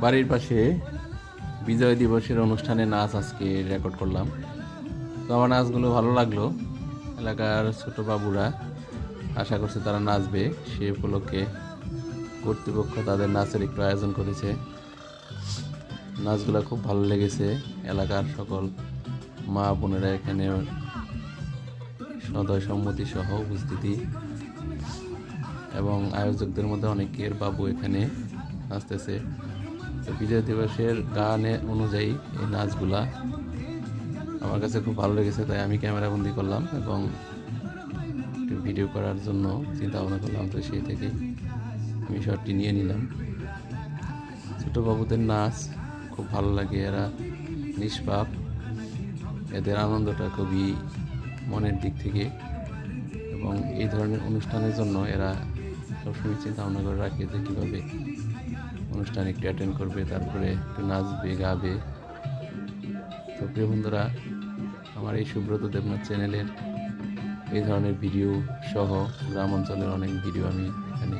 বাড়ির পাশে বিজয় দিবসের অনুষ্ঠানে নাচ আজকে রেকর্ড করলাম। তো আমার নাচগুলো ভালো লাগল। এলাকার ছোট বাবুরা আশা করছে তারা নাচবে। সে উপলক্ষে কর্তৃপক্ষ তাদের নাচের একটু আয়োজন করেছে। নাচগুলো খুব ভালো লেগেছে। এলাকার সকল মা বোনেরা এখানে সদয় সম্মতি সহ উপস্থিতি। এবং আয়োজকদের মধ্যে অনেকের বাবু এখানে নাচতেছে। তো বিজয় দিবসের গানে অনুযায়ী এই নাচগুলা আমার কাছে খুব ভালো লেগেছে, তাই আমি ক্যামেরা বন্দি করলাম এবং ভিডিও করার জন্য চিন্তা ভাবনা করলাম, তো সেই থেকে আমি শর্টটি নিয়ে নিলাম। ছোটো বাবুদের নাচ খুব ভালো লাগে, এরা নিষ্পাপ, এদের আনন্দটা খুবই মনের দিক থেকে এবং এই ধরনের অনুষ্ঠানের জন্য এরা সবসময় চিন্তা ভাবনা করে রাখে যে কীভাবে অনুষ্ঠান একটু অ্যাটেন্ড করবে, তারপরে একটু নাচবে, গাবে। তো প্রিয় বন্ধুরা, আমার এই সুব্রত দেবনাথ চ্যানেলের এই ধরনের ভিডিও সহ গ্রাম অঞ্চলের অনেক ভিডিও আমি এখানে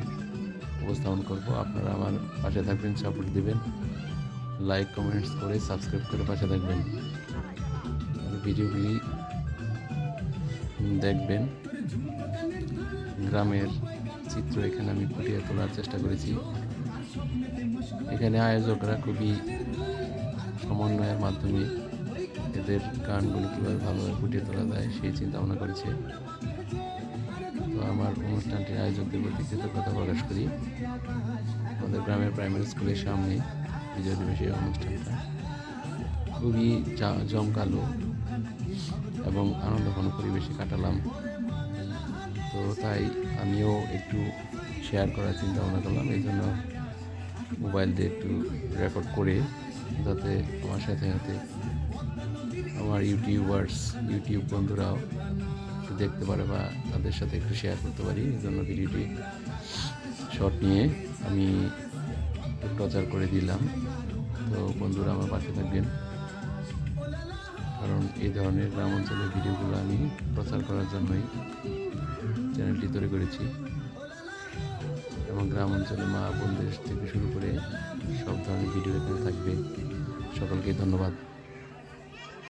উপস্থাপন করব। আপনারা আমার পাশে থাকবেন সাপোর্ট দিবেন। লাইক কমেন্টস করে সাবস্ক্রাইব করে পাশে থাকবেন। ভিডিওগুলি দেখবেন। গ্রামের চিত্র এখানে আমি ফুটিয়ে তোলার চেষ্টা করেছি। এখানে আয়োজকরা খুবই সমন্বয়ের মাধ্যমে এদের গানগুলি কীভাবে ভালোভাবে ফুটিয়ে তোলা যায় সেই চিন্তা ভাবনা করেছে। তো আমার অনুষ্ঠানটির আয়োজকদের প্রতি কৃতজ্ঞতা প্রকাশ করি। আমাদের গ্রামের প্রাইমারি স্কুলের সামনে বিজয় দিবসের অনুষ্ঠানটা খুবই জমকালো এবং আনন্দঘন পরিবেশে কাটালাম। তো তাই আমিও একটু শেয়ার করার চিন্তা ভাবনা করলাম। এই জন্য মোবাইল দিয়ে একটু রেকর্ড করে যাতে আমার সাথে সাথে আমার ইউটিউবার্স ইউটিউব বন্ধুরাও দেখতে পারে বা তাদের সাথে একটু শেয়ার করতে পারি। এই জন্য ভিডিওটি শর্ট নিয়ে আমি প্রচার করে দিলাম। তো বন্ধুরা আমার পাশে থাকবেন। কারণ এই ধরনের গ্রাম অঞ্চলের ভিডিওগুলো আমি প্রচার করার জন্যই চ্যানেলটি তৈরি করেছি। এবং গ্রাম অঞ্চলে মা বোনদের থেকে শুরু করে সব ধরনের ভিডিও এখানে থাকবে। সকলকে ধন্যবাদ।